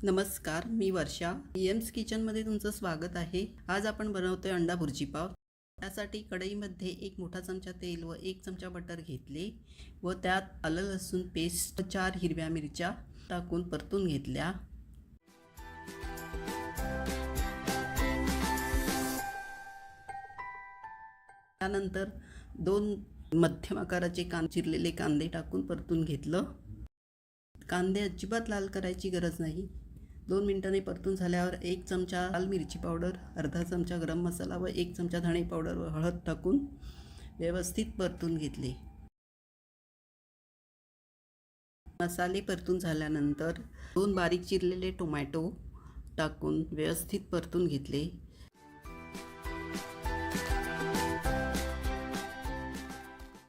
नमस्कार मी वर्षा. एम्स किचनमध्ये तुमचं स्वागत आहे. आज आपण बनवतोय अंडा भुर्जी पाव. त्यासाठी कढईमध्ये एक मोठा चमचा तेल व एक चमचा बटर घेतले व त्यात आलं लसूण पेस्ट चार हिरव्या मिरच्या टाकून परतून घेतल्या. त्यानंतर दोन मध्यम आकाराचे कान चिरलेले कांदे टाकून परतून घेतलं. कांदे अजिबात लाल करायची गरज नाही. दोन मिनटांनी परतून झाल्यावर एक चमचा लाल मिरची पावडर अर्धा चमचा गरम मसाला व एक चमचा धणे पावडर व हळद टाकून व्यवस्थित परतून घेतले. मसाले परतून झाल्यानंतर दोन बारीक चिरलेले टोमॅटो टाकून व्यवस्थित परतून घेतले.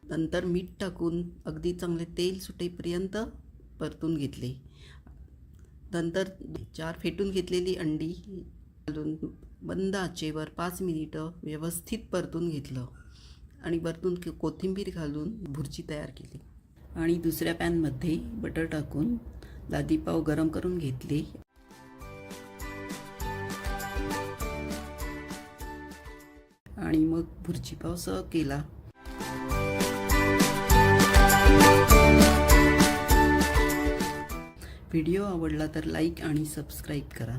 नंतर मीठ टाकून अगदी चांगले तेल सुटेपर्यंत परतून घेतले. नंतर चार फेटून घेतलेली अंडी घालून बंद आचेवर पाच मिनिटं व्यवस्थित परतून घेतलं आणि वरतून कोथिंबीर घालून भुर्जी तयार केली. आणि दुसऱ्या पॅनमध्ये बटर टाकून लादीपाव गरम करून घेतले. आणि मग भुर्जीपाव सह सर्व केला. व्हिडिओ आवडला तर लाईक आणि सबस्क्राईब करा.